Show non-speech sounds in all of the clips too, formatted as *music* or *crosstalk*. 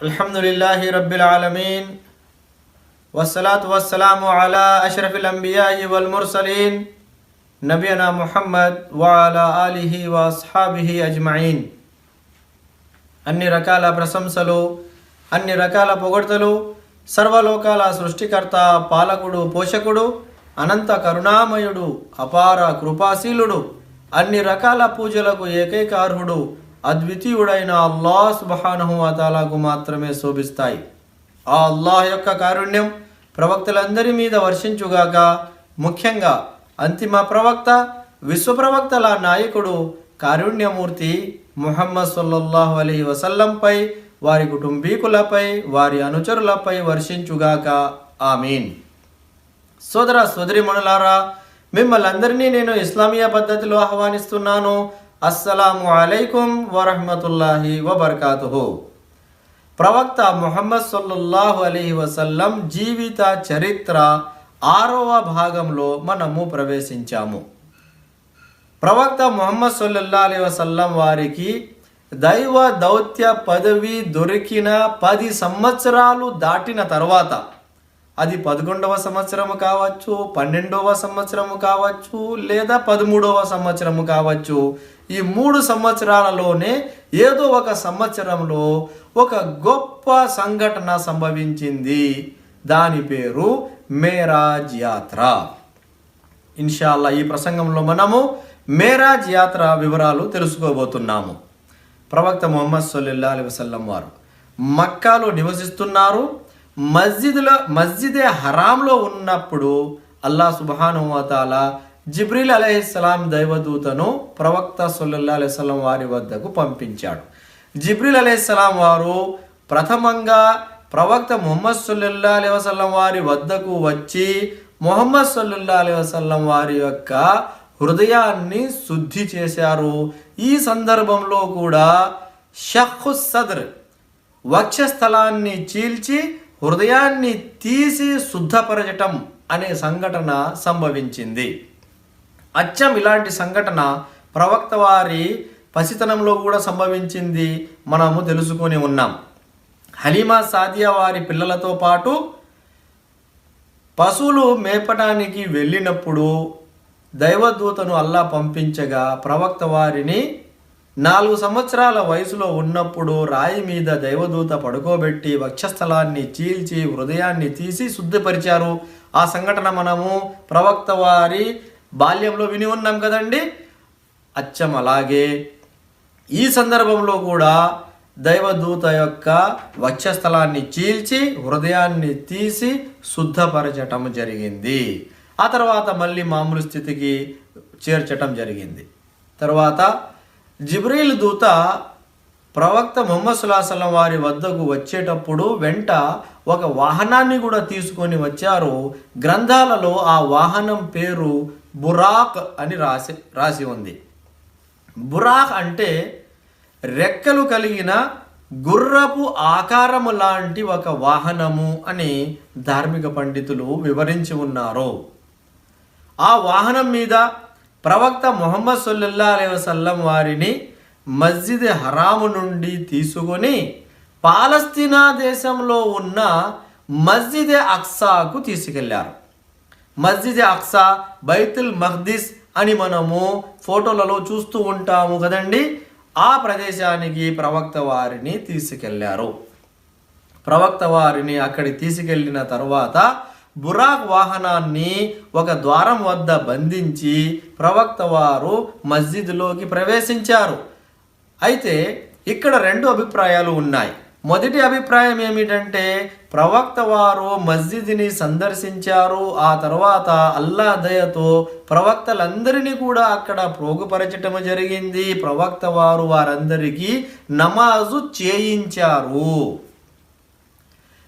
అల్హమ్దుల్లాహి రబ్బిల్ ఆలమీన్ వసలాత్ వసలాము అలా అష్రఫిల్ అంబియాయి వల్ ముర్సలీన్ నబీనా ముహమ్మద్ వాలా అలీహి వాస్హాబిహి అజ్మాయిన్ అన్ని రకాల ప్రశంసలు అన్ని రకాల పొగడ్తలు సర్వలోకాల సృష్టికర్త పాలకుడు పోషకుడు అనంత కరుణామయుడు అపార కృపాశీలుడు అన్ని రకాల పూజలకు ఏకైక అర్హుడు అద్వితీయుడైన అల్లా సుబహానహువతాలకు మాత్రమే శోభిస్తాయి. ఆ అల్లాహ్ యొక్క కారుణ్యం ప్రవక్తలందరి మీద వర్షించుగాక ముఖ్యంగా అంతిమ ప్రవక్త విశ్వప్రవక్తల నాయకుడు కారుణ్యమూర్తి ముహమ్మద్ సల్లల్లాహు అలీ వసల్లంపై వారి కుటుంబీకులపై వారి అనుచరులపై వర్షించుగాక ఆమీన్. సోదర సోదరి మణులారా మిమ్మల్ని అందరినీ నేను ఇస్లామీయ పద్ధతిలో ఆహ్వానిస్తున్నాను. అస్సలాము అలైకుం వరహమతుల్లాహి వబర్కాతుహు. ప్రవక్త ముహమ్మద్ సల్లల్లాహు అలీ వసల్లం జీవిత చరిత్ర ఆరవ భాగంలో మనము ప్రవేశించాము. ప్రవక్త ముహమ్మద్ సల్లల్లా అలీ వసల్లం వారికి దైవ దౌత్య పదవి దొరికిన పది సంవత్సరాలు దాటిన తర్వాత అది పదకొండవ సంవత్సరము కావచ్చు పన్నెండవ సంవత్సరము కావచ్చు లేదా పదమూడవ సంవత్సరము కావచ్చు ఈ మూడు సంవత్సరాలలోనే ఏదో ఒక సంవత్సరంలో ఒక గొప్ప సంఘటన సంభవించింది. దాని పేరు మేరాజ్ యాత్ర. ఇన్షాల్లా ఈ ప్రసంగంలో మనము మేరాజ్ యాత్ర వివరాలు తెలుసుకోబోతున్నాము. ప్రవక్త ముహమ్మద్ సొల్లా అలై వసల్లం వారు మక్కాలో నివసిస్తున్నారు. మస్జిద్లో మస్జిదే హరాంలో ఉన్నప్పుడు అల్లా సుబానువతాల జిబ్రీల్ అలహిస్సలాం దైవదూతను ప్రవక్త సొల్లల్లా అలైవల్లం వారి వద్దకు పంపించాడు. జిబ్రీల్ అలహిస్సలాం వారు ప్రథమంగా ప్రవక్త ముహమ్మద్ సొల్లల్లా అలై వసల్లం వారి వద్దకు వచ్చి ముహమ్మద్ సల్లల్లా అలై వసల్లం వారి యొక్క హృదయాన్ని శుద్ధి చేశారు. ఈ సందర్భంలో కూడా షహు సదర్ వక్షస్థలాన్ని చీల్చి హృదయాన్ని తీసి శుద్ధపరచటం అనే సంఘటన సంభవించింది. అచ్చం ఇలాంటి సంఘటన ప్రవక్త వారి పసితనంలో కూడా సంభవించింది మనము తెలుసుకొని ఉన్నాం. హలీమా సాదియా వారి పిల్లలతో పాటు పశువులు మేపటానికి వెళ్ళినప్పుడు దైవదూతను అల్లా పంపించగా ప్రవక్త వారిని నాలుగు సంవత్సరాల వయసులో ఉన్నప్పుడు రాయి మీద దైవదూత పడుకోబెట్టి వక్షస్థలాన్ని చీల్చి హృదయాన్ని తీసి శుద్ధిపరిచారు. ఆ సంఘటన మనము ప్రవక్త వారి బాల్యంలో విని ఉన్నాం కదండి? అచ్చం అలాగే. ఈ సందర్భంలో కూడా దైవదూత యొక్క వక్షస్థలాన్ని చీల్చి హృదయాన్ని తీసి శుద్ధపరచటం జరిగింది. ఆ తర్వాత మళ్ళీ మామూలు స్థితికి చేర్చటం జరిగింది. తర్వాత జిబ్రీల్ దూత ప్రవక్త మొహమ్మద్ సులాసలం వారి వద్దకు వచ్చేటప్పుడు వెంట ఒక వాహనాన్ని కూడా తీసుకొని వచ్చారు. గ్రంథాలలో ఆ వాహనం పేరు బురాక్ అని రాసి రాసి ఉంది. బురాక్ అంటే రెక్కలు కలిగిన గుర్రపు ఆకారము లాంటి ఒక వాహనము అని ధార్మిక పండితులు వివరించి ఉన్నారు. ఆ వాహనం మీద ప్రవక్త మొహమ్మద్ సొల్లల్లా అలై వసల్లం వారిని మస్జిద్ హరాము నుండి తీసుకొని పాలస్తీనా దేశంలో ఉన్న మస్జిద్ అక్సాకు తీసుకెళ్ళారు. మస్జిద్ అక్సా బైతుల్ మహ్దిస్ అని మనము ఫోటోలలో చూస్తూ ఉంటాము కదండి. ఆ ప్రదేశానికి ప్రవక్త వారిని తీసుకెళ్ళారు. ప్రవక్త వారిని అక్కడి తీసుకెళ్ళిన తర్వాత బురాక్ వాహనాన్ని ఒక ద్వారం వద్ద బంధించి ప్రవక్త వారు మస్జిద్లోకి ప్రవేశించారు. అయితే ఇక్కడ రెండు అభిప్రాయాలు ఉన్నాయి. మొదటి అభిప్రాయం ఏమిటంటే ప్రవక్త వారు మస్జిద్ని సందర్శించారు ఆ తర్వాత అల్లా దయతో ప్రవక్తలందరినీ కూడా అక్కడ ప్రోగుపరచటం జరిగింది. ప్రవక్త వారు వారందరికీ నమాజు చేయించారు.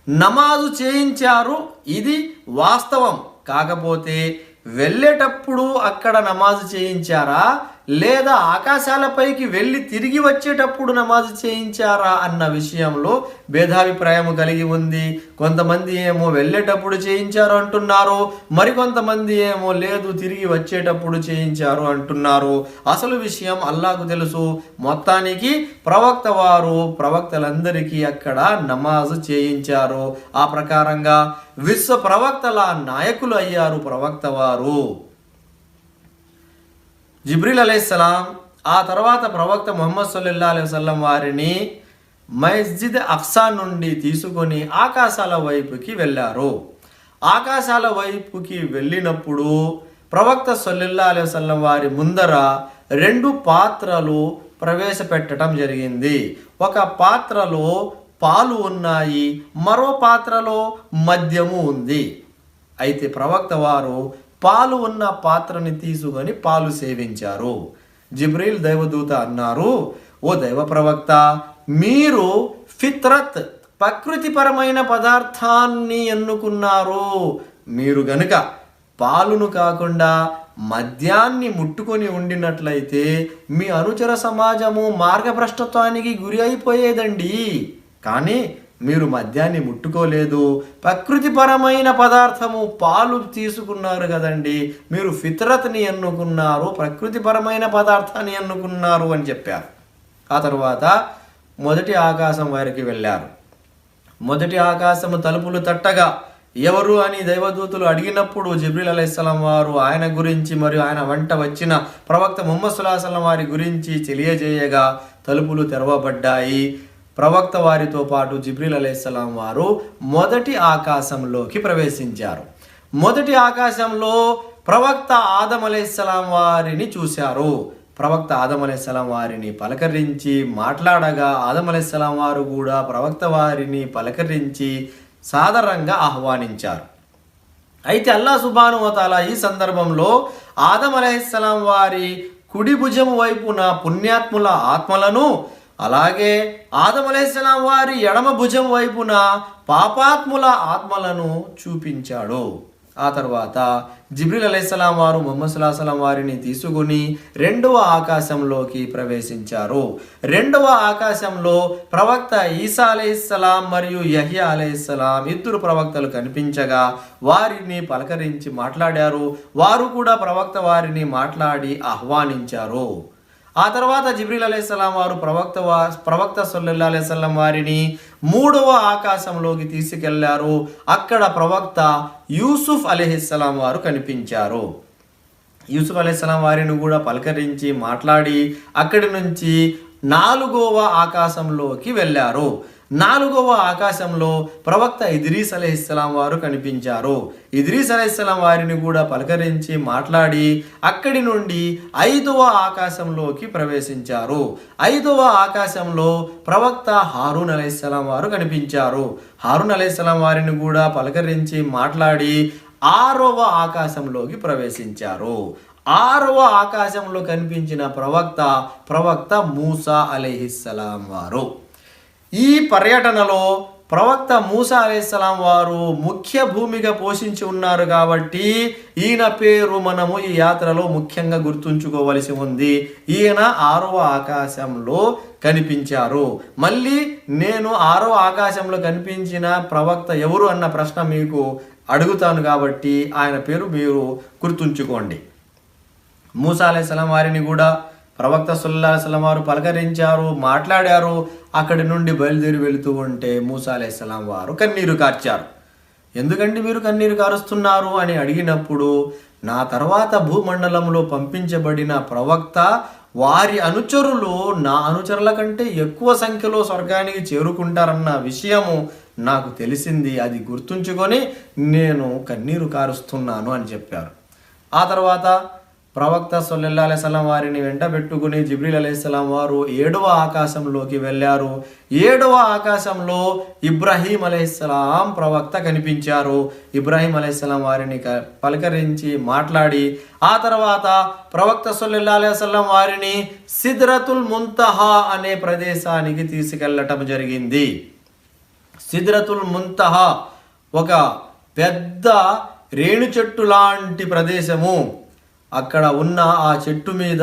నమాజు చేయించారు ఇది వాస్తవం. కాకపోతే వెళ్ళేటప్పుడు అక్కడ నమాజు చేయించారా? లేదా ఆకాశాలపైకి వెళ్ళి తిరిగి వచ్చేటప్పుడు నమాజ్ చేయించారా అన్న విషయంలో భేదాభిప్రాయం కలిగి ఉంది. కొంతమంది ఏమో వెళ్ళేటప్పుడు చేయించారు అంటున్నారు. మరికొంతమంది ఏమో లేదు తిరిగి వచ్చేటప్పుడు చేయించారు అంటున్నారు. అసలు విషయం అల్లాకు తెలుసు. మొత్తానికి ప్రవక్త వారు ప్రవక్తలందరికీ అక్కడ నమాజ్ చేయించారు. ఆ ప్రకారంగా విశ్వ ప్రవక్తల నాయకులు అయ్యారు ప్రవక్త వారు. జిబ్రిల్ అలైహిస్సలాం ఆ తర్వాత ప్రవక్త ముహమ్మద్ సల్లల్లా అలైహి వసల్లం వారిని మస్జిద్ అక్సా నుండి తీసుకొని ఆకాశాల వైపుకి వెళ్ళారు. ఆకాశాల వైపుకి వెళ్ళినప్పుడు ప్రవక్త సల్లల్లా అలైహి వసల్లం వారి ముందర రెండు పాత్రలు ప్రవేశపెట్టడం జరిగింది. ఒక పాత్రలో పాలు ఉన్నాయి మరో పాత్రలో మద్యము ఉంది. అయితే ప్రవక్త వారు పాలు ఉన్న పాత్రని తీసుకొని పాలు సేవించారు. జిబ్రీల్ దైవదూత అన్నారు ఓ దైవ ప్రవక్త మీరు ఫిత్రత్ ప్రకృతిపరమైన పదార్థాన్ని ఎన్నుకున్నారు. మీరు గనుక పాలును కాకుండా మద్యాన్ని ముట్టుకొని ఉండినట్లయితే మీ అనుచర సమాజము మార్గభ్రష్టత్వానికి గురి అయిపోయేదండి. కానీ మీరు మద్యాన్ని ముట్టుకోలేదు. ప్రకృతిపరమైన పదార్థము పాలు తీసుకున్నారు కదండి. మీరు ఫితరత్ని ఎన్నుకున్నారు ప్రకృతిపరమైన పదార్థాన్ని ఎన్నుకున్నారు అని చెప్పారు. ఆ తర్వాత మొదటి ఆకాశం వారికి వెళ్ళారు. మొదటి ఆకాశము తలుపులు తట్టగా ఎవరు అని దైవదూతులు అడిగినప్పుడు జిబ్రిల్ అలైస్లాం వారు ఆయన గురించి మరియు ఆయన వంట వచ్చిన ప్రవక్త ముహమ్మద్ వారి గురించి తెలియజేయగా తలుపులు తెరవబడ్డాయి. ప్రవక్త వారితో పాటు జిబ్రిల్ అలైహిస్సలాం వారు మొదటి ఆకాశంలోకి ప్రవేశించారు. మొదటి ఆకాశంలో ప్రవక్త ఆదం అలైహిస్సలాం వారిని చూశారు. ప్రవక్త ఆదం అలైహిస్సలాం వారిని పలకరించి మాట్లాడగా ఆదం అలైహిస్సలాం వారు కూడా ప్రవక్త వారిని పలకరించి సాధారణంగా ఆహ్వానించారు. అయితే అల్లా సుబానువతాల ఈ సందర్భంలో ఆదం అలైహిస్సలాం వారి కుడి భుజం వైపున పుణ్యాత్ముల ఆత్మలను అలాగే ఆదం వారి ఎడమ భుజం వైపున పాపాత్ముల ఆత్మలను చూపించాడు. ఆ తర్వాత జిబ్రిల్ అలైహిస్సలాం వారు ముహమ్మద్ సుల్లాహం వారిని తీసుకుని రెండవ ఆకాశంలోకి ప్రవేశించారు. రెండవ ఆకాశంలో ప్రవక్త ఈసా అలైస్లాం మరియు యహియా అలైస్లాం ఇద్దరు ప్రవక్తలు కనిపించగా వారిని పలకరించి మాట్లాడారు. వారు కూడా ప్రవక్త వారిని మాట్లాడి ఆహ్వానించారు. ఆ తర్వాత జిబ్రీల్ అలైహిస్సలాం వారు ప్రవక్త వా ప్రవక్త సొల్లుల్లా అలైహిస్సలాం వారిని మూడవ ఆకాశంలోకి తీసుకెళ్ళారు. అక్కడ ప్రవక్త యూసుఫ్ అలీహిస్సలాం వారు కనిపించారు. యూసుఫ్ అలైహిస్సలాం వారిని కూడా పలకరించి మాట్లాడి అక్కడి నుంచి నాలుగవ ఆకాశంలోకి వెళ్ళారు. నాలుగవ ఆకాశంలో ప్రవక్త ఇద్రీస్ అలైహిస్సలాం వారు కనిపించారు. ఇద్రీస్ అలైహిస్సలాం వారిని కూడా పలకరించి మాట్లాడి అక్కడి నుండి ఐదవ ఆకాశంలోకి ప్రవేశించారు. ఐదవ ఆకాశంలో ప్రవక్త హారూన్ అలైహిస్సలాం వారు కనిపించారు. హారూన్ అలైహిస్సలాం వారిని కూడా పలకరించి మాట్లాడి ఆరవ ఆకాశంలోకి ప్రవేశించారు. ఆరవ ఆకాశంలో కనిపించిన ప్రవక్త ప్రవక్త మూసా అలైహిస్సలాం వారు. ఈ పర్యటనలో ప్రవక్త మూసా అలైహిస్సలాం వారు ముఖ్య భూమిగా పోషించి ఉన్నారు కాబట్టి ఈయన పేరు మనము ఈ యాత్రలో ముఖ్యంగా గుర్తుంచుకోవలసి ఉంది. ఈయన ఆరవ ఆకాశంలో కనిపించారు. మళ్ళీ నేను ఆరవ ఆకాశంలో కనిపించిన ప్రవక్త ఎవరు అన్న ప్రశ్న మీకు అడుగుతాను కాబట్టి ఆయన పేరు మీరు గుర్తుంచుకోండి. మూసా అలైహిస్సలాం వారిని కూడా ప్రవక్త సుల్లా అలైహిస్సలాం వారు పలకరించారు మాట్లాడారు. అక్కడి నుండి బయలుదేరి వెళుతూ ఉంటే మూసా అలైహిస్సలాం వారు కన్నీరు కార్చారు. ఎందుకండి మీరు కన్నీరు కారుస్తున్నారు? అని అడిగినప్పుడు నా తర్వాత భూమండలంలో పంపించబడిన ప్రవక్త వారి అనుచరులు నా అనుచరుల కంటే ఎక్కువ సంఖ్యలో స్వర్గానికి చేరుకుంటారన్న విషయము నాకు తెలిసింది. అది గుర్తుంచుకొని నేను కన్నీరు కారుస్తున్నాను అని చెప్పారు. ఆ తర్వాత ప్రవక్త సొల్లెల్లా అలైస్లాం వారిని వెంట పెట్టుకుని జిబ్రీల్ అలైస్లాం వారు ఏడవ ఆకాశంలోకి వెళ్ళారు. ఏడవ ఆకాశంలో ఇబ్రాహీం అలైస్లాం ప్రవక్త కనిపించారు. ఇబ్రాహీం అలైస్లాం వారిని పలకరించి మాట్లాడి ఆ తర్వాత ప్రవక్త సొల్లెల్లా అలైస్లాం వారిని సిద్రతుల్ ముంతహా అనే ప్రదేశానికి తీసుకెళ్ళటం జరిగింది. సిద్రతుల్ ముంతహా ఒక పెద్ద రేణు చెట్టు లాంటి ప్రదేశము. అక్కడ ఉన్న ఆ చెట్టు మీద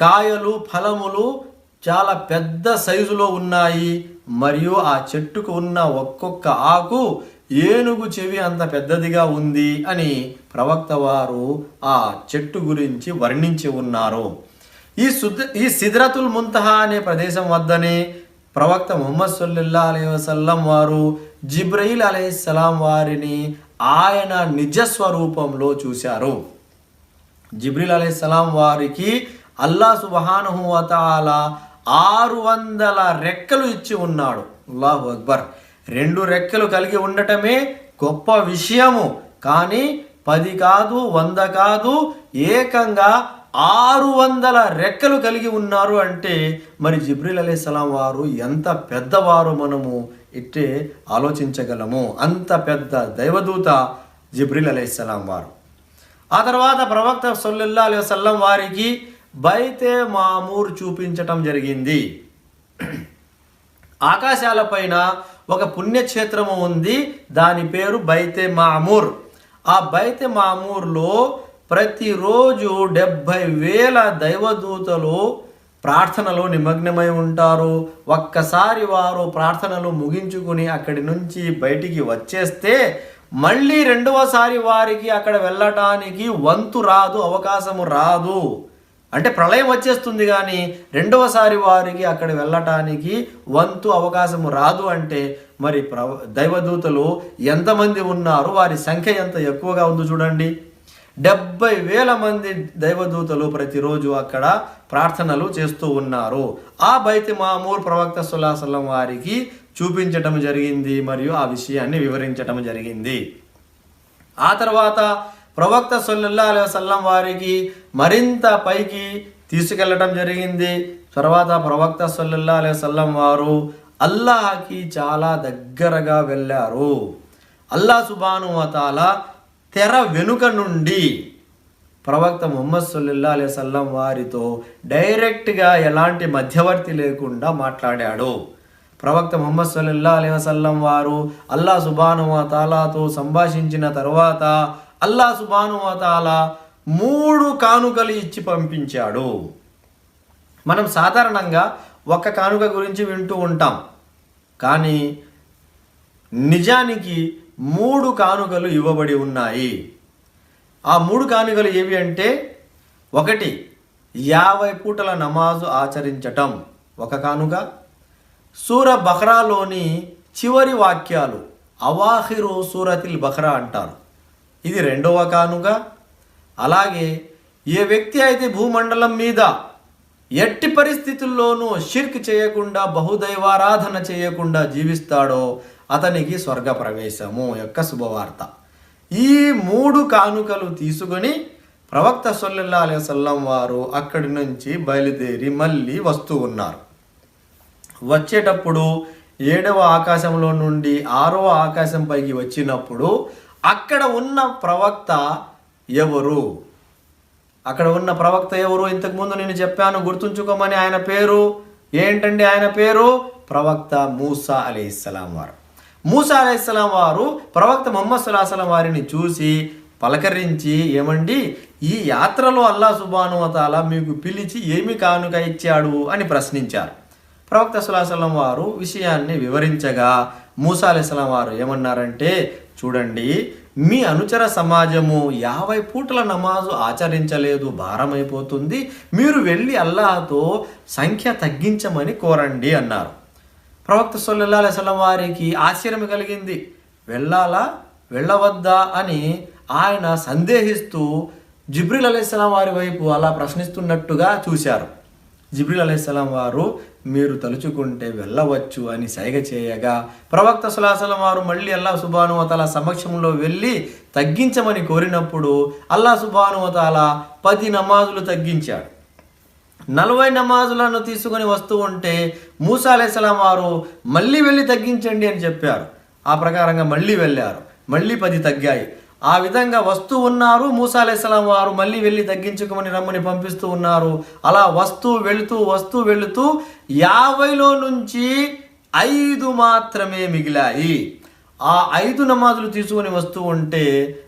కాయలు ఫలములు చాలా పెద్ద సైజులో ఉన్నాయి. మరియు ఆ చెట్టుకు ఉన్న ఒక్కొక్క ఆకు ఏనుగు చెవి అంత పెద్దదిగా ఉంది అని ప్రవక్త వారు ఆ చెట్టు గురించి వర్ణించి ఉన్నారు. ఈ సుద్ ఈ సిద్రతుల్ ముంతహా అనే ప్రదేశం వద్దనే ప్రవక్త ముహమ్మద్ సల్లల్లా అలీ వసల్లం వారు జిబ్రయిల్ అలైహిస్సలాం వారిని ఆయన నిజ స్వరూపంలో చూశారు. జిబ్రిల్ అలైహిస్సలాం వారికి అల్లా సుబహానుహువతాల ఆరు వందల రెక్కలు ఇచ్చి ఉన్నాడు. అల్లాహు అక్బర్. రెండు రెక్కలు కలిగి ఉండటమే గొప్ప విషయము. కానీ పది కాదు వంద కాదు ఏకంగా ఆరు వందల రెక్కలు కలిగి ఉన్నారు అంటే మరి జిబ్రిల్ అలైహిస్సలాం వారు ఎంత పెద్దవారు మనము ఇట్టే ఆలోచించగలము. అంత పెద్ద దైవదూత జిబ్రిల్ అలైహిస్సలాం వారు. ఆ తర్వాత ప్రవక్త సొల్లుల్లా అలీ వసల్లం వారికి బైతే మామూర్ చూపించటం జరిగింది. *clears throat* ఆకాశాలపైన ఒక పుణ్యక్షేత్రము ఉంది దాని పేరు బైతే మామూర్. ఆ బైతే మామూర్లో ప్రతిరోజు డెబ్భై వేల దైవదూతలు ప్రార్థనలో నిమగ్నమై ఉంటారు. ఒక్కసారి వారు ప్రార్థనలు ముగించుకుని అక్కడి నుంచి బయటికి వచ్చేస్తే మళ్ళీ రెండవసారి వారికి అక్కడ వెళ్ళటానికి వంతు రాదు అవకాశము రాదు. అంటే ప్రళయం వచ్చేస్తుంది కానీ రెండవసారి వారికి అక్కడ వెళ్ళటానికి వంతు అవకాశము రాదు అంటే మరి ప్ర దైవదూతలు ఎంతమంది ఉన్నారు వారి సంఖ్య ఎంత ఎక్కువగా ఉందో చూడండి. డెబ్బై వేల మంది దైవదూతలు ప్రతిరోజు అక్కడ ప్రార్థనలు చేస్తూ ఉన్నారు. ఆ బైతి మామూర్ ప్రవక్త సుల్లాసలం వారికి చూపించటం జరిగింది మరియు ఆ విషయాన్ని వివరించటం జరిగింది. ఆ తర్వాత ప్రవక్త సొల్లుల్లా అలైహి వసల్లం వారికి మరింత పైకి తీసుకెళ్ళటం జరిగింది. తర్వాత ప్రవక్త సొల్లుల్లా అలైహి వసల్లం వారు అల్లాహకి చాలా దగ్గరగా వెళ్ళారు. అల్లా సుబాను వతాల తెర వెనుక నుండి ప్రవక్త ముహమ్మద్ సొల్లుల్లా అలైహి వసల్లం వారితో డైరెక్ట్గా ఎలాంటి మధ్యవర్తి లేకుండా మాట్లాడాడు. ప్రవక్త మొహమ్మద్ సల్లల్లా అలీ వసల్లం వారు అల్లా సుబాను తాలాతో సంభాషించిన తర్వాత అల్లా సుబాను మూడు కానుకలు ఇచ్చి పంపించాడు. మనం సాధారణంగా ఒక్క కానుక గురించి వింటూ ఉంటాం. కానీ నిజానికి మూడు కానుకలు ఇవ్వబడి ఉన్నాయి. ఆ మూడు కానుకలు ఏవి అంటే ఒకటి యాభై పూటల నమాజు ఆచరించటం. ఒక కానుక సూర బహ్రాలోని చివరి వాక్యాలు అవాహిరు సూరతిల్ బహ్రా అంటారు. ఇది రెండవ కానుక. అలాగే ఏ వ్యక్తి అయితే భూమండలం మీద ఎట్టి పరిస్థితుల్లోనూ షిర్క్ చేయకుండా బహుదైవారాధన చేయకుండా జీవిస్తాడో అతనికి స్వర్గ ప్రవేశము యొక్క శుభవార్త. ఈ మూడు కానుకలు తీసుకొని ప్రవక్త సొల్లెల్లా అలైహి వారు అక్కడి నుంచి బయలుదేరి మళ్ళీ వస్తూ ఉన్నారు. వచ్చేటప్పుడు ఏడవ ఆకాశంలో నుండి ఆరవ ఆకాశం పైకి వచ్చినప్పుడు అక్కడ ఉన్న ప్రవక్త ఎవరు? అక్కడ ఉన్న ప్రవక్త ఎవరు? ఇంతకుముందు నేను చెప్పాను గుర్తుంచుకోమని ఆయన పేరు. ఏంటండి ఆయన పేరు? ప్రవక్త మూసా అలీస్లాం వారు. మూసా అలీస్లాం వారు ప్రవక్త మొహమ్మద్ సుల్లాహం వారిని చూసి పలకరించి ఏమండి ఈ యాత్రలో అల్లా సుబాను వతాల మీకు పిలిచి ఏమి కానుక ఇచ్చాడు? అని ప్రశ్నించారు. ప్రవక్త సులాసలం వారు విషయాన్ని వివరించగా మూసా వారు ఏమన్నారంటే చూడండి మీ అనుచర సమాజము యాభై పూటల నమాజు ఆచరించలేదు భారమైపోతుంది మీరు వెళ్ళి అల్లాహతో సంఖ్య తగ్గించమని కోరండి అన్నారు. ప్రవక్త సొల్లల్లా అలైస్లం వారికి ఆశ్చర్యం కలిగింది. వెళ్ళాలా? వెళ్ళవద్దా? అని ఆయన సందేహిస్తూ జిబ్రిల్ అలైస్లాం వారి వైపు అలా ప్రశ్నిస్తున్నట్టుగా చూశారు. జిబ్రిల్ అలైహిస్సలాం వారు మీరు తలుచుకుంటే వెళ్ళవచ్చు అని సైగ చేయగా ప్రవక్త సులాసలం వారు మళ్ళీ అల్లా సుబానువతాల సమక్షంలో వెళ్ళి తగ్గించమని కోరినప్పుడు అల్లా సుబానువతాల పది నమాజులు తగ్గించాడు. నలభై నమాజులను తీసుకొని వస్తూ ఉంటే మూసా అలైహిస్సలాం వారు మళ్ళీ వెళ్ళి తగ్గించండి అని చెప్పారు. ఆ ప్రకారంగా మళ్ళీ వెళ్ళారు. మళ్ళీ పది తగ్గాయి. ఆ విధంగా వస్తూ ఉన్నారు. మూసా అలైహిస్సలాం వారు మళ్ళీ వెళ్ళి తగ్గించుకోమని రమ్మని పంపిస్తూ ఉన్నారు. అలా వస్తూ వెళుతూ వస్తూ వెళుతూ యాభైలో నుంచి ఐదు మాత్రమే మిగిలాయి. ఆ ఐదు నమాజులు తీసుకొని వస్తూ ఉంటే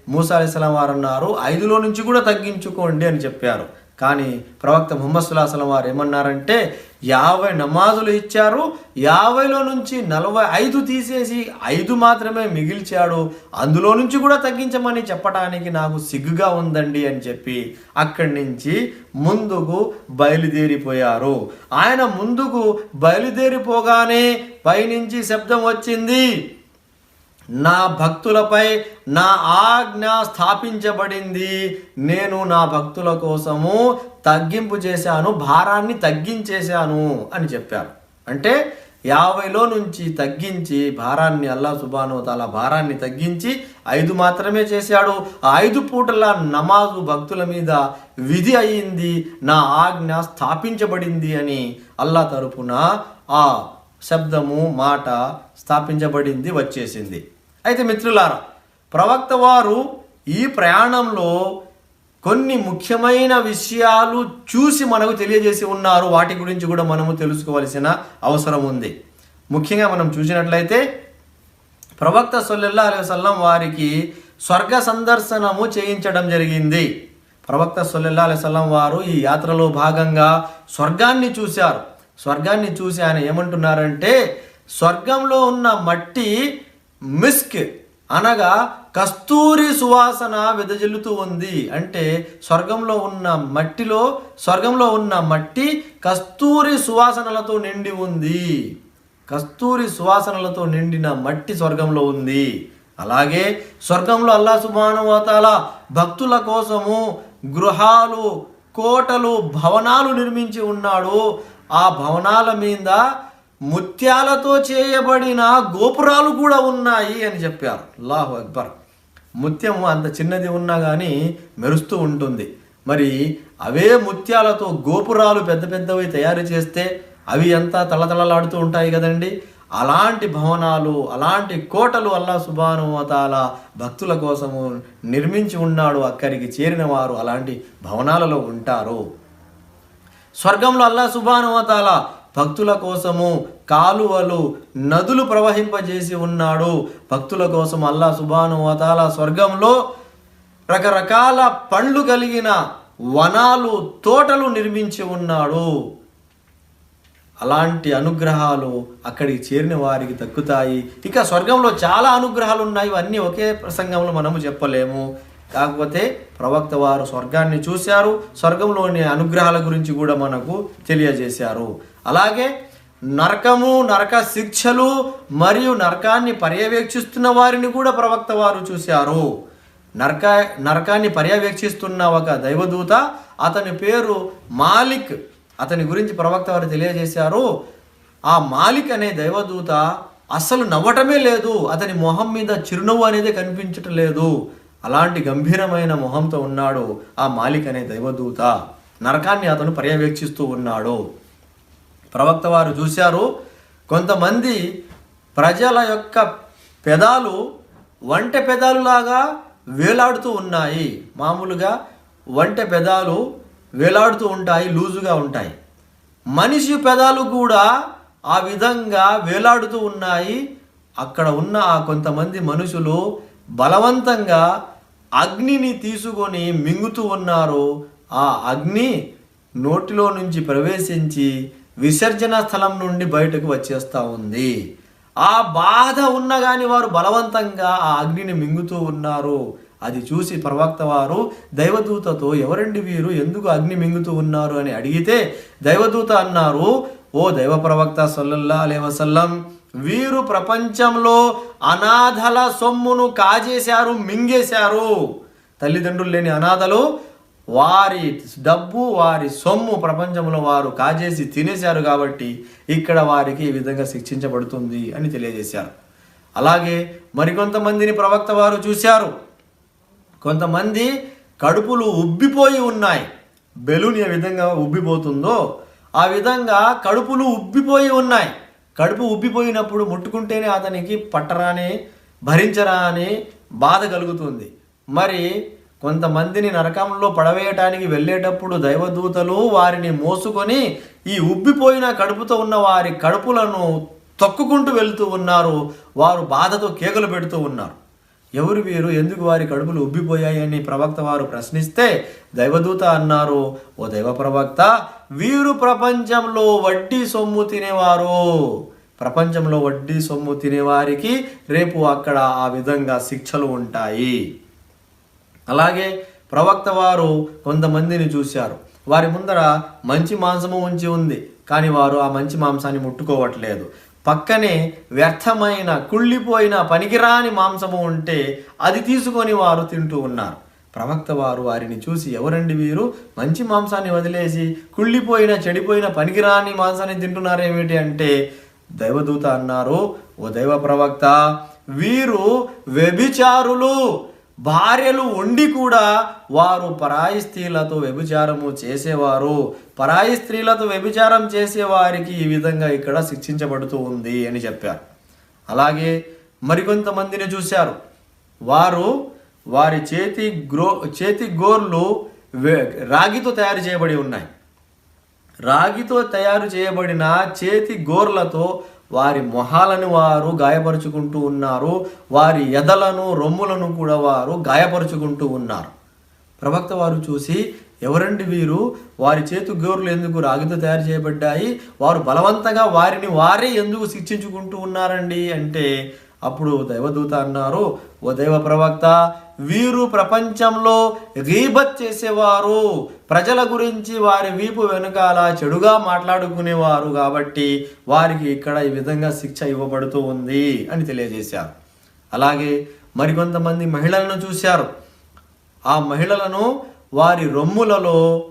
మూసా అలైహిస్సలాం వారు అన్నారు ఐదులో నుంచి కూడా తగ్గించుకోండి అని చెప్పారు. కానీ ప్రవక్త ముహమ్మద్ సుల్లాహం వారు ఏమన్నారంటే యాభై నమాజులు ఇచ్చారు యాభైలో నుంచి నలభై ఐదు తీసేసి ఐదు మాత్రమే మిగిల్చాడు అందులో నుంచి కూడా తగ్గించమని చెప్పడానికి నాకు సిగ్గుగా ఉందండి అని చెప్పి అక్కడి నుంచి ముందుకు బయలుదేరిపోయారు. ఆయన ముందుకు బయలుదేరిపోగానే పైనుంచి శబ్దం వచ్చింది. నా భక్తులపై నా ఆజ్ఞ స్థాపించబడింది. నేను నా భక్తుల కోసము తగ్గింపు చేశాను భారాన్ని తగ్గించేశాను అని చెప్పారు. అంటే యాభైలో నుంచి తగ్గించి భారాన్ని అల్లా సుబాను తల భారాన్ని తగ్గించి ఐదు మాత్రమే చేశాడు. ఆ ఐదు పూటల నమాజు భక్తుల మీద విధి అయ్యింది నా ఆజ్ఞ స్థాపించబడింది అని అల్లా తరపున ఆ శబ్దము మాట స్థాపించబడింది వచ్చేసింది. అయితే మిత్రులారా ప్రవక్త వారు ఈ ప్రయాణంలో కొన్ని ముఖ్యమైన విషయాలు చూసి మనకు తెలియజేసి ఉన్నారు. వాటి గురించి కూడా మనము తెలుసుకోవలసిన అవసరం ఉంది. ముఖ్యంగా మనం చూసినట్లయితే ప్రవక్త సొల్లెల్లా అలైవల్లం వారికి స్వర్గ సందర్శనము చేయించడం జరిగింది. ప్రవక్త సొల్లెల్లా అలైవల్లం వారు ఈ యాత్రలో భాగంగా స్వర్గాన్ని చూశారు. స్వర్గాన్ని చూసి ఆయన ఏమంటున్నారంటే స్వర్గంలో ఉన్న మట్టి మిస్క్ అనగా కస్తూరి సువాసన వెదజల్లుతూ ఉంది. అంటే స్వర్గంలో ఉన్న మట్టిలో స్వర్గంలో ఉన్న మట్టి కస్తూరి సువాసనలతో నిండి ఉంది. కస్తూరి సువాసనలతో నిండిన మట్టి స్వర్గంలో ఉంది. అలాగే స్వర్గంలో అల్లా సుబానువతాల భక్తుల కోసము గృహాలు కోటలు భవనాలు నిర్మించి ఉన్నాడు. ఆ భవనాల మీద ముత్యాలతో చేయబడిన గోపురాలు కూడా ఉన్నాయి అని చెప్పారు. అల్లాహు అక్బర్. ముత్యము అంత చిన్నది ఉన్నా కానీ మెరుస్తూ ఉంటుంది. మరి అవే ముత్యాలతో గోపురాలు పెద్ద పెద్దవి తయారు చేస్తే అవి ఎంత తలతలలాడుతూ ఉంటాయి కదండి. అలాంటి భవనాలు అలాంటి కోటలు అల్లా సుబానువతాల భక్తుల కోసము నిర్మించి ఉన్నాడు అక్కడికి చేరిన వారు అలాంటి భవనాలలో ఉంటారు. స్వర్గంలో అల్లా సుబానువతాల భక్తుల కోసము కాలువలు నదులు ప్రవహింపజేసి ఉన్నాడు. భక్తుల కోసం అల్లా సుబానువతాల స్వర్గంలో రకరకాల పండ్లు కలిగిన వనాలు తోటలు నిర్మించి ఉన్నాడు. అలాంటి అనుగ్రహాలు అక్కడికి చేరిన వారికి దక్కుతాయి. ఇక స్వర్గంలో చాలా అనుగ్రహాలు ఉన్నాయి. ఇవన్నీ ఒకే ప్రసంగంలో మనము చెప్పలేము. కాకపోతే ప్రవక్త వారు స్వర్గాన్ని చూశారు. స్వర్గంలోని అనుగ్రహాల గురించి కూడా మనకు తెలియజేశారు. అలాగే నరకము నరక శిక్షలు మరియు నరకాన్ని పర్యవేక్షిస్తున్న వారిని కూడా ప్రవక్త వారు చూశారు. నరక నరకాన్ని పర్యవేక్షిస్తున్న ఒక దైవదూత అతని పేరు మాలిక్. అతని గురించి ప్రవక్త వారు తెలియజేశారు. ఆ మాలిక్ అనే దైవదూత అస్సలు నవ్వటమే లేదు. అతని మొహం మీద చిరునవ్వు అనేది కనిపించటం లేదు. అలాంటి గంభీరమైన మొహంతో ఉన్నాడు ఆ మాలిక్ అనే దైవదూత. నరకాన్ని అతను పర్యవేక్షిస్తూ ఉన్నాడు. ప్రవక్త వారు చూశారు. కొంతమంది ప్రజల యొక్క పెదాలు వంటె పెదాలులాగా వేలాడుతూ ఉన్నాయి. మామూలుగా వంటె పెదాలు వేలాడుతూ ఉంటాయి లూజుగా ఉంటాయి. మనిషి పెదాలు కూడా ఆ విధంగా వేలాడుతూ ఉన్నాయి. అక్కడ ఉన్న ఆ కొంతమంది మనుషులు బలవంతంగా అగ్నిని తీసుకొని మింగుతూ ఉన్నారు. ఆ అగ్ని నోటిలో నుంచి ప్రవేశించి విసర్జన స్థలం నుండి బయటకు వచ్చేస్తూ ఉంది. ఆ బాధ ఉన్న కానీ వారు బలవంతంగా ఆ అగ్నిని మింగుతూ ఉన్నారు. అది చూసి ప్రవక్త వారు దైవదూతతో ఎవరండి వీరు? ఎందుకు అగ్ని మింగుతూ ఉన్నారు? అని అడిగితే దైవదూత అన్నారు ఓ దైవ ప్రవక్త సల్లల్లా అలే వసల్లం వీరు ప్రపంచంలో అనాథల సొమ్మును కాజేశారు మింగేశారు. తల్లిదండ్రులు లేని అనాథలు వారి డబ్బు వారి సొమ్ము ప్రపంచంలో వారు కాజేసి తినేశారు కాబట్టి ఇక్కడ వారికి ఈ విధంగా శిక్షించబడుతుంది అని తెలియజేశారు. అలాగే మరికొంతమందిని ప్రవక్త వారు చూశారు. కొంతమంది కడుపులు ఉబ్బిపోయి ఉన్నాయి. బెలూన్ ఏ విధంగా ఉబ్బిపోతుందో ఆ విధంగా కడుపులు ఉబ్బిపోయి ఉన్నాయి. కడుపు ఉబ్బిపోయినప్పుడు ముట్టుకుంటేనే అతనికి పట్టరాని భరించరాని బాధ కలుగుతుంది. మరి కొంతమందిని నరకంలో పడవేయటానికి వెళ్ళేటప్పుడు దైవదూతలు వారిని మోసుకొని ఈ ఉబ్బిపోయిన కడుపుతో ఉన్న వారి కడుపులను తొక్కుకుంటూ వెళ్తూ ఉన్నారు. వారు బాధతో కేకలు పెడుతూ ఉన్నారు. ఎవరు వీరు? ఎందుకు వారి కడుపులు ఉబ్బిపోయాయని ప్రవక్త వారు ప్రశ్నిస్తే దైవదూత అన్నారు ఓ దైవ ప్రవక్త వీరు ప్రపంచంలో వడ్డీ సొమ్ము తినేవారు. ప్రపంచంలో వడ్డీ సొమ్ము తినేవారికి రేపు అక్కడ ఆ విధంగా శిక్షలు ఉంటాయి. అలాగే ప్రవక్త వారు కొంతమందిని చూశారు. వారి ముందర మంచి మాంసము ఉంచి ఉంది కానీ వారు ఆ మంచి మాంసాన్ని ముట్టుకోవట్లేదు. పక్కనే వ్యర్థమైన కుళ్ళిపోయిన పనికిరాని మాంసము ఉంటే అది తీసుకొని వారు తింటూ ఉన్నారు. ప్రవక్త వారు వారిని చూసి ఎవరండి వీరు? మంచి మాంసాన్ని వదిలేసి కుళ్ళిపోయిన చెడిపోయిన పనికిరాని మాంసాన్ని తింటున్నారేమిటి అంటే దైవదూత అన్నారు ఓ దైవ ప్రవక్త వీరు వ్యభిచారులు. భార్యలు ఉండి కూడా వారు పరాయి స్త్రీలతో వ్యభిచారము చేసేవారు. పరాయి స్త్రీలతో వ్యభిచారం చేసేవారికి ఈ విధంగా ఇక్కడ శిక్షించబడుతూ ఉంది అని చెప్పారు. అలాగే మరికొంతమందిని చూశారు. వారు వారి చేతి గ్రో చేతి గోర్లు రాగితో తయారు చేయబడి ఉన్నాయి. రాగితో తయారు చేయబడిన చేతి గోర్లతో వారి మొహాలను వారు గాయపరుచుకుంటూ ఉన్నారు. వారి ఎదలను రొమ్ములను కూడా వారు గాయపరుచుకుంటూ ఉన్నారు. ప్రవక్త వారు చూసి ఎవరండి వీరు? వారి చేతు గోర్లు ఎందుకు రాగితో తయారు చేయబడ్డాయి? వారు బలవంతంగా వారిని వారే ఎందుకు శిక్షించుకుంటూ ఉన్నారండి? అంటే అప్పుడు దైవదూత అన్నారు ఓ దైవ ప్రవక్త వీరు ప్రపంచంలో గీబత్ చేసేవారు. ప్రజల గురించి వారి వీపు వెనుకాల చెడుగా మాట్లాడుకునేవారు కాబట్టి వారికి ఇక్కడ ఈ విధంగా శిక్ష ఇవ్వబడుతూ ఉంది అని తెలియజేశారు. అలాగే మరికొంతమంది మహిళలను చూశారు. ఆ మహిళలను వారి రొమ్ములలో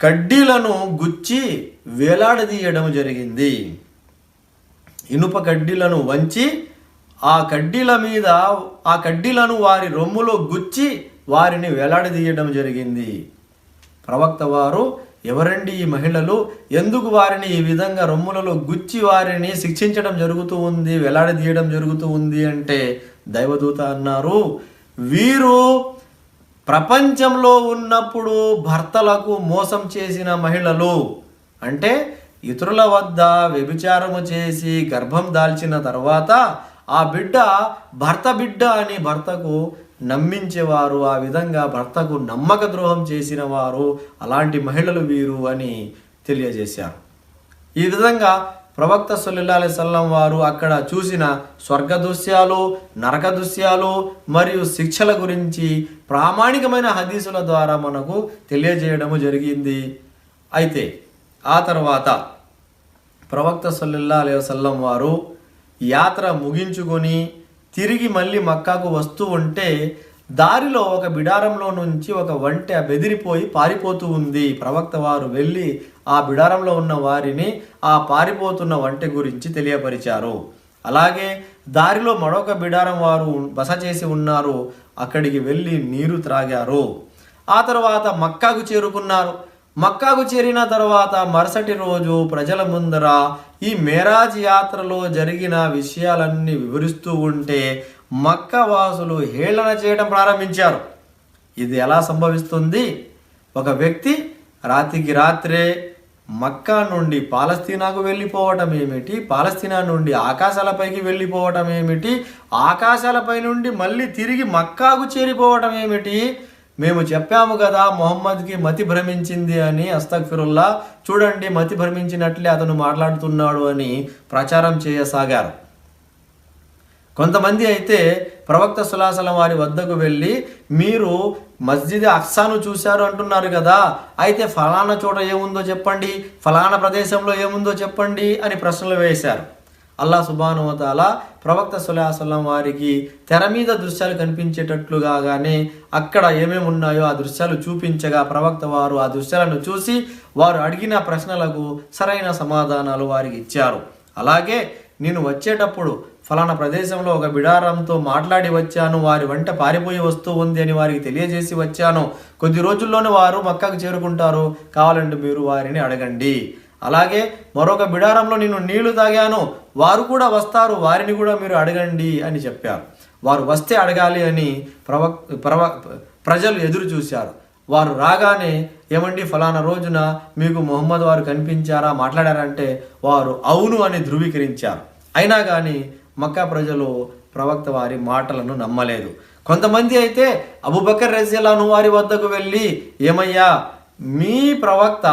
కడ్డీలను గుచ్చి వేలాడదీయడం జరిగింది. ఇనుప కడ్డీలను వంచి ఆ కడ్డీల మీద ఆ కడ్డీలను వారి రొమ్ములో గుచ్చి వారిని వేలాడదీయడం జరిగింది. ప్రవక్త వారు ఎవరండి ఈ మహిళలు? ఎందుకు వారిని ఈ విధంగా రొమ్ములలో గుచ్చి వారిని శిక్షించడం జరుగుతూ ఉంది వేలాడదీయడం జరుగుతూ ఉంది? అంటే దైవదూత అన్నారు వీరు ప్రపంచంలో ఉన్నప్పుడు భర్తలకు మోసం చేసిన మహిళలు అంటే ఇతరుల వద్ద వ్యభిచారము చేసి గర్భం దాల్చిన తర్వాత ఆ బిడ్డ భర్త బిడ్డ అని భర్తకు నమ్మించేవారు ఆ విధంగా భర్తకు నమ్మక ద్రోహం చేసిన వారు అలాంటి మహిళలు వీరు అని తెలియజేశారు. ఈ విధంగా ప్రవక్త సల్లల్లాహు సల్లం వారు అక్కడ చూసిన స్వర్గ దృశ్యాలు నరక దృశ్యాలు మరియు శిక్షల గురించి ప్రామాణికమైన హదీసుల ద్వారా మనకు తెలియజేయడము జరిగింది. అయితే ఆ తర్వాత ప్రవక్త సల్లల్లా అలైవసల్లం వారు యాత్ర ముగించుకొని తిరిగి మళ్ళీ మక్కాకు వస్తూ ఉంటే దారిలో ఒక బిడారంలో నుంచి ఒక వంటె బెదిరిపోయి పారిపోతూ ఉంది. ప్రవక్త వారు వెళ్ళి ఆ బిడారంలో ఉన్న వారిని ఆ పారిపోతున్న వంటె గురించి తెలియపరిచారు. అలాగే దారిలో మరొక బిడారం వారు బస చేసి ఉన్నారు. అక్కడికి వెళ్ళి నీరు త్రాగారు. ఆ తర్వాత మక్కాకు చేరుకున్నారు. మక్కాకు చేరిన తర్వాత మరుసటి రోజు ప్రజల ముందర ఈ మేరాజ్ యాత్రలో జరిగిన విషయాలన్నీ వివరిస్తూ ఉంటే మక్క వాసులు హేళన చేయడం ప్రారంభించారు. ఇది ఎలా సంభవిస్తుంది? ఒక వ్యక్తి రాత్రికి రాత్రే మక్కా నుండి పాలస్తీనాకు వెళ్ళిపోవటం ఏమిటి? పాలస్తీనా నుండి ఆకాశాలపైకి వెళ్ళిపోవటం ఏమిటి? ఆకాశాలపై నుండి మళ్ళీ తిరిగి మక్కాకు చేరిపోవటం ఏమిటి? మేము చెప్పాము కదా మొహమ్మద్కి మతి భ్రమించింది అని అస్తగ్ఫిరుల్లా చూడండి మతి భ్రమించినట్లే అతను మాట్లాడుతున్నాడు అని ప్రచారం చేయసాగారు. కొంతమంది అయితే ప్రవక్త సులాసలం వారి వద్దకు వెళ్ళి మీరు మస్జిద్ అక్సాను చూశారు అంటున్నారు కదా అయితే ఫలానా చోట ఏముందో చెప్పండి ఫలానా ప్రదేశంలో ఏముందో చెప్పండి అని ప్రశ్నలు వేశారు. అల్లా సుబానువతాల ప్రవక్త సులాసలం వారికి తెర మీద దృశ్యాలు కనిపించేటట్లుగానే అక్కడ ఏమేమి ఉన్నాయో ఆ దృశ్యాలు చూపించగా ప్రవక్త వారు ఆ దృశ్యాలను చూసి వారు అడిగిన ప్రశ్నలకు సరైన సమాధానాలు వారికి ఇచ్చారు. అలాగే నేను వచ్చేటప్పుడు ఫలానా ప్రదేశంలో ఒక బిడారంతో మాట్లాడి వచ్చాను వారి వెంట పారిపోయి వస్తూ ఉంది అని వారికి తెలియజేసి వచ్చాను. కొద్ది రోజుల్లోనే వారు మక్కకు చేరుకుంటారు కావాలంటే మీరు వారిని అడగండి. అలాగే మరొక బిడారంలో నేను నీళ్ళు తాగాను వారు కూడా వస్తారు వారిని కూడా మీరు అడగండి అని చెప్పారు. వారు వస్తే అడగాలి అని ప్రవక్ ప్రవ ప్రజలు ఎదురు చూశారు. వారు రాగానే ఏమండి ఫలానా రోజున మీకు మొహమ్మద్ వారు కనిపించారా? మాట్లాడారంటే వారు అవును అని ధృవీకరించారు. అయినా కానీ మక్కా ప్రజలు ప్రవక్త వారి మాటలను నమ్మలేదు. కొంతమంది అయితే అబుబకర్ రజియలాను వారి వద్దకు వెళ్ళి ఏమయ్యా మీ ప్రవక్త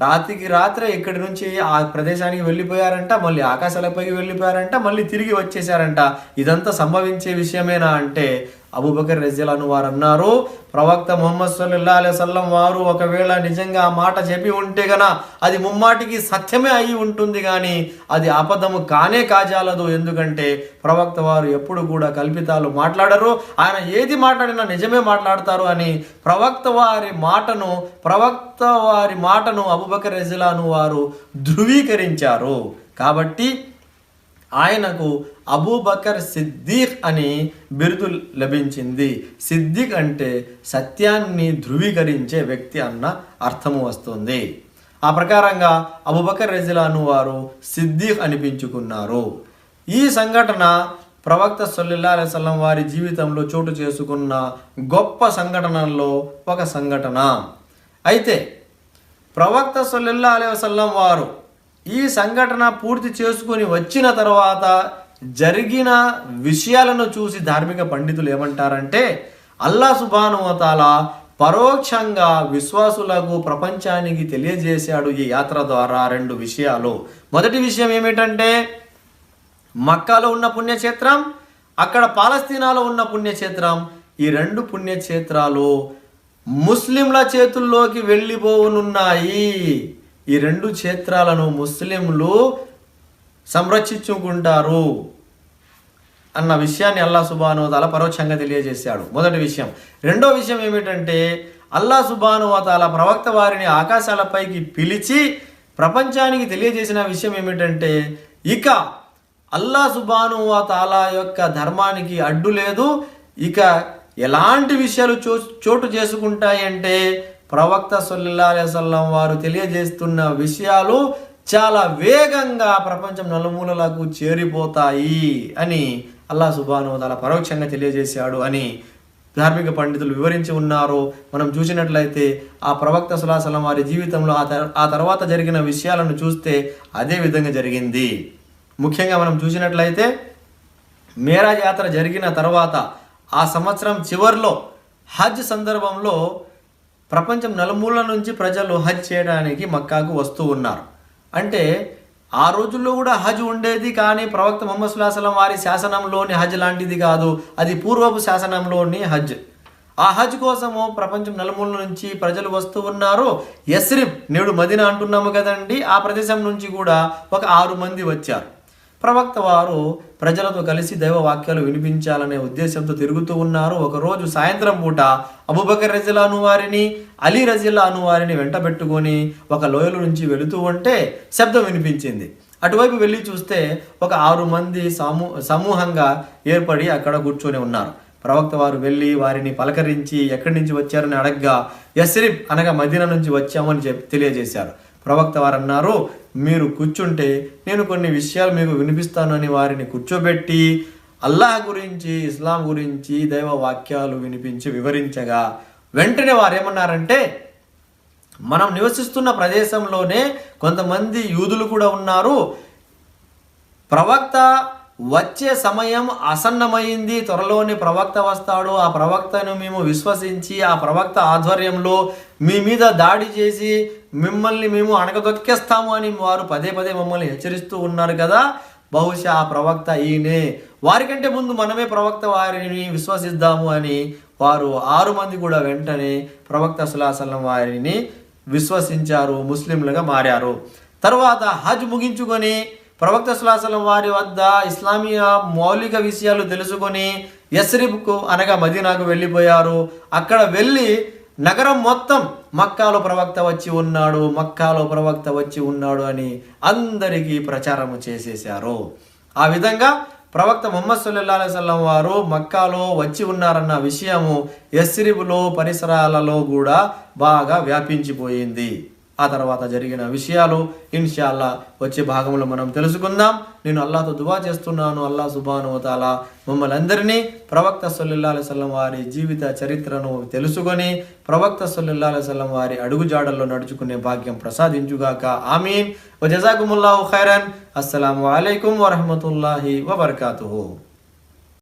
రాత్రికి రాత్రే ఇక్కడి నుంచి ఆ ప్రదేశానికి వెళ్ళిపోయారంట మళ్ళీ ఆకాశాలపైకి వెళ్ళిపోయారంట మళ్ళీ తిరిగి వచ్చేసారంట ఇదంతా సంభవించే విషయమేనా అంటే అబూబకర్ రెజిలాను వారు అన్నారు ప్రవక్త ముహమ్మద్ సల్లా అలె సల్లం వారు ఒకవేళ నిజంగా ఆ మాట చెప్పి ఉంటే గన అది ముమ్మాటికి సత్యమే అయి ఉంటుంది కానీ అది అపదము కానే కాజాలదు. ఎందుకంటే ప్రవక్త వారు ఎప్పుడు కూడా కల్పితాలు మాట్లాడరు. ఆయన ఏది మాట్లాడినా నిజమే మాట్లాడతారు అని ప్రవక్త వారి మాటను ప్రవక్త వారి మాటను అబుబకర్ రెజిలాను వారు ధృవీకరించారు. కాబట్టి ఆయనకు అబూబకర్ సిద్దీక్ అని బిరుదు లభించింది. సిద్దిక్ అంటే సత్యాన్ని ధృవీకరించే వ్యక్తి అన్న అర్థము వస్తుంది. ఆ ప్రకారంగా అబూబకర్ రెజిలాను వారు సిద్దిక్ అనిపించుకున్నారు. ఈ సంఘటన ప్రవక్త సొల్లిల్లా అలైవల్లం వారి జీవితంలో చోటు చేసుకున్న గొప్ప సంఘటనల్లో ఒక సంఘటన. అయితే ప్రవక్త సొల్లిల్లా అలైవల్లం వారు ఈ సంఘటన పూర్తి చేసుకుని వచ్చిన తర్వాత జరిగిన విషయాలను చూసి ధార్మిక పండితులు ఏమంటారంటే అల్లా సుబానువతాల పరోక్షంగా విశ్వాసులకు ప్రపంచానికి తెలియజేశాడు ఈ యాత్ర ద్వారా రెండు విషయాలు. మొదటి విషయం ఏమిటంటే మక్కాలో ఉన్న పుణ్యక్షేత్రం అక్కడ పాలస్తీనాలో ఉన్న పుణ్యక్షేత్రం. ఈ రెండు పుణ్యక్షేత్రాలు ముస్లింల చేతుల్లోకి వెళ్ళిపోనున్నాయి ఈ రెండు క్షేత్రాలను ముస్లింలు సంరక్షించుకుంటారు అన్న విషయాన్ని అల్లా సుబానువతాల పరోక్షంగా తెలియజేశాడు. మొదటి విషయం. రెండో విషయం ఏమిటంటే అల్లా సుబానువతాల ప్రవక్త వారిని ఆకాశాలపైకి పిలిచి ప్రపంచానికి తెలియజేసిన విషయం ఏమిటంటే ఇక అల్లా సుబానువతాల యొక్క ధర్మానికి అడ్డు లేదు. ఇక ఎలాంటి విషయాలు చో చోటు చేసుకుంటాయంటే ప్రవక్త సొల్లా అలైవల్లం వారు తెలియజేస్తున్న విషయాలు చాలా వేగంగా ప్రపంచం నలుమూలలకు చేరిపోతాయి అని అల్లా సుబాను తల పరోక్షంగా తెలియజేశాడు అని ధార్మిక పండితులు వివరించి ఉన్నారు. మనం చూసినట్లయితే ఆ ప్రవక్త సులాసలం వారి జీవితంలో ఆ ఆ తర్వాత జరిగిన విషయాలను చూస్తే అదే విధంగా జరిగింది. ముఖ్యంగా మనం చూసినట్లయితే మేరా యాత్ర జరిగిన తర్వాత ఆ సంవత్సరం చివర్లో హజ్ సందర్భంలో ప్రపంచం నలుమూల నుంచి ప్రజలు హజ్ చేయడానికి మక్కాకు వస్తూ ఉన్నారు. అంటే ఆ రోజుల్లో కూడా హజ్ ఉండేది కానీ ప్రవక్త మొహమ్మద్ సుల్లాహం వారి శాసనంలోని హజ్ లాంటిది కాదు. అది పూర్వపు శాసనంలోని హజ్. ఆ హజ్ కోసము ప్రపంచం నలుమూల నుంచి ప్రజలు వస్తూ ఉన్నారు. యస్రిబ్ నేడు మదిన అంటున్నాము కదండి. ఆ ప్రదేశం నుంచి కూడా ఒక ఆరు మంది వచ్చారు. ప్రవక్త వారు ప్రజలతో కలిసి దైవ వాక్యాలు వినిపించాలనే ఉద్దేశంతో తిరుగుతూ ఉన్నారు. ఒకరోజు సాయంత్రం పూట అబుబకర్ రజిలాను వారిని అలీ రజిల్లాను వారిని వెంట పెట్టుకొని ఒక లోయల నుంచి వెళుతూ ఉంటే శబ్దం వినిపించింది. అటువైపు వెళ్ళి చూస్తే ఒక ఆరు మంది సమూ సమూహంగా ఏర్పడి అక్కడ కూర్చొని ఉన్నారు. ప్రవక్త వారు వెళ్ళి వారిని పలకరించి ఎక్కడి నుంచి వచ్చారని అడగ్గా యస్రిబ్ అనగా మదీనా నుంచి వచ్చామని చెప్ తెలియజేశారు. ప్రవక్త వారు అన్నారు మీరు కూర్చుంటే నేను కొన్ని విషయాలు మీకు వినిపిస్తాను అని వారిని కూర్చోబెట్టి అల్లాహ్ గురించి ఇస్లాం గురించి దైవ వాక్యాలు వినిపించి వివరించగా. వెంటనే వారు ఏమన్నారంటే మనం నివసిస్తున్న ప్రదేశంలోనే కొంతమంది యూదులు కూడా ఉన్నారు. ప్రవక్త వచ్చే సమయం అసన్నమైంది త్వరలోనే ప్రవక్త వస్తాడు. ఆ ప్రవక్తను మేము విశ్వసించి ఆ ప్రవక్త ఆధ్వర్యంలో మీ మీద దాడి చేసి మిమ్మల్ని మేము అణగదొక్కేస్తాము అని వారు పదే పదే మమ్మల్ని హెచ్చరిస్తూ ఉన్నారు కదా. బహుశా ఆ ప్రవక్త ఈయనే. వారికంటే ముందు మనమే ప్రవక్త వారిని విశ్వసిద్దాము అని వారు ఆరు మంది కూడా వెంటనే ప్రవక్త సులాసలం వారిని విశ్వసించారు ముస్లింలుగా మారారు. తర్వాత హజ్ ముగించుకొని ప్రవక్త సులాసలం వారి వద్ద ఇస్లామియా మౌలిక విషయాలు తెలుసుకొని యస్రిబ్కు అనగా మదీనాకు వెళ్ళిపోయారు. అక్కడ వెళ్ళి నగరం మొత్తం మక్కాలో ప్రవక్త వచ్చి ఉన్నాడు మక్కాలో ప్రవక్త వచ్చి ఉన్నాడు అని అందరికీ ప్రచారము చేసేశారు. ఆ విధంగా ప్రవక్త ముహమ్మద్ సుల్లా అలైవల్లం వారు మక్కాలో వచ్చి ఉన్నారన్న విషయము యస్రిబులో పరిసరాలలో కూడా బాగా వ్యాపించిపోయింది. ఆ తర్వాత జరిగిన విషయాలు ఇన్షాల్లా వచ్చే భాగంలో మనం తెలుసుకుందాం. నేను అల్లాతో దువా చేస్తున్నాను. అల్లా సుబాను తాలా మమ్మల్ని అందరినీ ప్రవక్త సొల్లుల్లా అలైవల్లం వారి జీవిత చరిత్రను తెలుసుకొని ప్రవక్త సొల్లుల్లా అలైవల్లం వారి అడుగుజాడల్లో నడుచుకునే భాగ్యం ప్రసాదించుగాక. ఆమీన్. వజాకుముల్లాహు ఖైరన్. అస్సలం అయికం వరహమతుల్లాహి వబర్కాతు